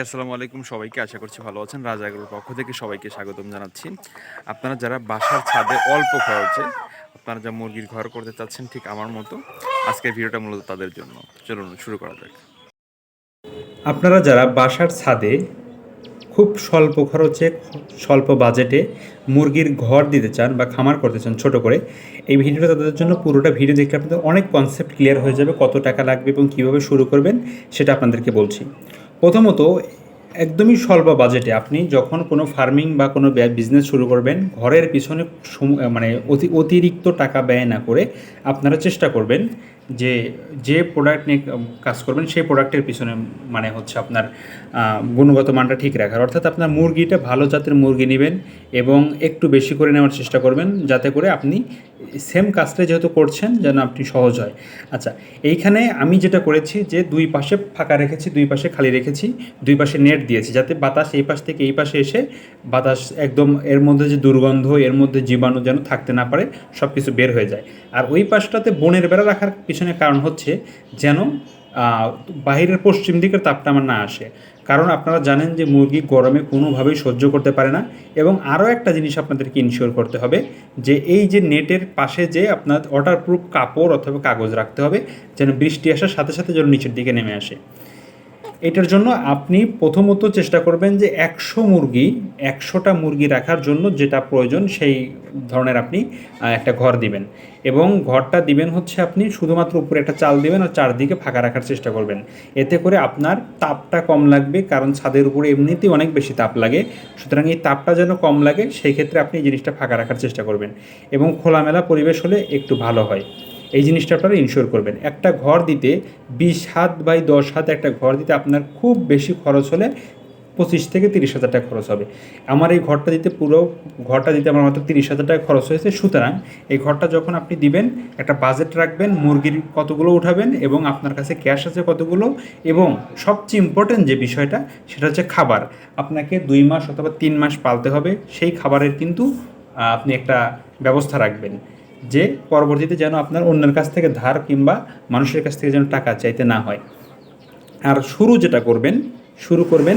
আসসালামু আলাইকুম সবাইকে, আশা করছি ভালো আছেন। রাজাগুলোর পক্ষ থেকে সবাইকে স্বাগতম জানাচ্ছি। আপনারা যারা বাসার ছাদে অল্প খরচে আপনারা যা মুরগির ঘর করতে চাচ্ছেন ঠিক আমার মতো, আজকের ভিডিওটা মূলত তাদের জন্য। চলুন, শুরু করা যাক। আপনারা যারা বাসার ছাদে খুব স্বল্প খরচে, স্বল্প বাজেটে মুরগির ঘর দিতে চান বা খামার করতে চান ছোট করে, এই ভিডিওটা তাদের জন্য পুরোটা ভিডিও দেখলে আপনাদের অনেক কনসেপ্ট ক্লিয়ার হয়ে যাবে, কত টাকা লাগবে এবং কীভাবে শুরু করবেন, সেটা আপনাদেরকে বলছি। প্রথমত, একদমই স্বল্প বাজেটে আপনি যখন কোনো ফার্মিং বা কোনো বিজনেস শুরু করবেন, ঘরের পিছনে মানে অতি, অতিরিক্ত টাকা ব্যয় না করে আপনারা চেষ্টা করবেন যে যে প্রোডাক্ট নিয়ে কাজ করবেন, সেই প্রোডাক্টের পিছনে মানে হচ্ছে আপনার গুণগত মানটা ঠিক রাখার। অর্থাৎ আপনার মুরগিটা ভালো জাতের মুরগি নেবেন এবং একটু বেশি করে নেওয়ার চেষ্টা করবেন যাতে করে আপনি সেম কাজটা যেহেতু করছেন যেন আপনি সহজ হয়। আচ্ছা এইখানে আমি যেটা করেছি যে, দুই পাশে ফাঁকা রেখেছি, দুই পাশে খালি রেখেছি, দুই পাশে নেট দিয়েছি যাতে বাতাস এই পাশ থেকে এই পাশে এসে বাতাস একদম এর মধ্যে যে দুর্গন্ধ, এর মধ্যে জীবাণু যেন থাকতে না পারে সব কিছু বের হয়ে যায়। আর ওই পাশটাতে বনের বেড়া রাখার পিছনে কারণ হচ্ছে যেন বাহিরের পশ্চিম দিকের তাপটা আমার না আসে। কারণ আপনারা জানেন যে মুরগি গরমে কোনোভাবেই সহ্য করতে পারে না এবং আরও একটা জিনিস আপনাদেরকে ইনশিওর করতে হবে যে এই যে নেটের পাশে যে আপনার ওয়াটারপ্রুফ কাপড় অথবা কাগজ রাখতে হবে যেন বৃষ্টি আসার সাথে সাথে যেন নিচের দিকে নেমে আসে। এটার জন্য আপনি প্রথমত চেষ্টা করবেন যে একশো মুরগি, একশোটা মুরগি রাখার জন্য যেটা প্রয়োজন সেই ধরনের আপনি একটা ঘর দিবেন। এবং ঘরটা দিবেন হচ্ছে আপনি শুধুমাত্র উপরে একটা চাল দিবেন আর চারদিকে ফাঁকা রাখার চেষ্টা করবেন। এতে করে আপনার তাপটা কম লাগবে কারণ ছাদের উপরে এমনিতেই অনেক বেশি তাপ লাগে। সুতরাং এই তাপটা যেন কম লাগে, সেই ক্ষেত্রে আপনি এই জিনিসটা ফাঁকা রাখার চেষ্টা করবেন। এবং খোলামেলা পরিবেশ হলে একটু ভালো হয়। এই জিনিসটা আপনারা ইনশিওর করবেন। একটা ঘর দিতে বিশ হাত বাই দশ হাত একটা ঘর দিতে আপনার খুব বেশি খরচ হলে পঁচিশ থেকে তিরিশ হাজার টাকা খরচ হবে। আমার এই ঘরটা দিতে পুরো ঘরটা দিতে আমার মাত্র তিরিশ হাজার টাকা খরচ হয়েছে। সুতরাং এই ঘরটা যখন আপনি দিবেন, একটা বাজেট রাখবেন, মুরগির কতগুলো উঠাবেন এবং আপনার কাছে ক্যাশ আছে কতগুলো এবং সবচেয়ে ইম্পর্টেন্ট যে বিষয়টা সেটা হচ্ছে খাবার। আপনাকে দুই মাস অথবা তিন মাস পালতে হবে। সেই খাবারের কিন্তু আপনি একটা ব্যবস্থা রাখবেন। যে পরবর্তীতে যেন আপনার অন্যের কাছ থেকে ধার কিংবা মানুষের কাছ থেকে যেন টাকা চাইতে না হয়। আর শুরু যেটা করবেন, শুরু করবেন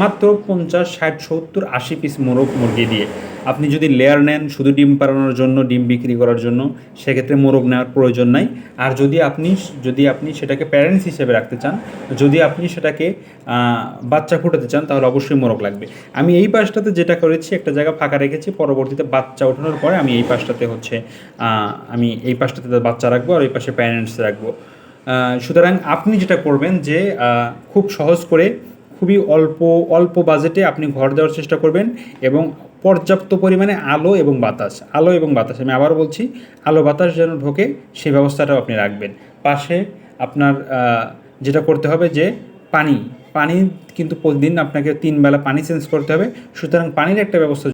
মাত্র পঞ্চাশ, ষাট, সত্তর, আশি পিস মোরগ মুরগি দিয়ে। আপনি যদি লেয়ার নেন শুধু ডিম পাড়ানোর জন্য, ডিম বিক্রি করার জন্য, সেক্ষেত্রে মোরগ নেওয়ার প্রয়োজন নাই। আর যদি আপনি যদি আপনি সেটাকে প্যারেন্টস হিসেবে রাখতে চান, যদি আপনি সেটাকে বাচ্চা ফুটাতে চান, তাহলে অবশ্যই মোরগ লাগবে। আমি এই পাশটাতে যেটা করেছি, একটা জায়গা ফাঁকা রেখেছি, পরবর্তীতে বাচ্চা ওঠানোর পরে আমি এই পাশটাতে হচ্ছে আমি এই পাশটাতে বাচ্চা রাখব আর এই পাশে প্যারেন্টস রাখব। সুতরাং আপনি যেটা করবেন যে খুব সহজ করে খুবই অল্প অল্প বাজেটে আপনি ঘর দেওয়ার চেষ্টা করবেন এবং পর্যাপ্ত পরিমাণে আলো এবং বাতাস, আলো এবং বাতাস, আমি আবার বলছি, আলো বাতাস যেন ঢোকে সেই ব্যবস্থাটাও আপনি রাখবেন। পাশে আপনার যেটা করতে হবে যে পানি পানি কিন্তু প্রতিদিন আপনাকে তিন বেলা পানি চেঞ্জ করতে হবে। সুতরাং পানির একটা ব্যবস্থা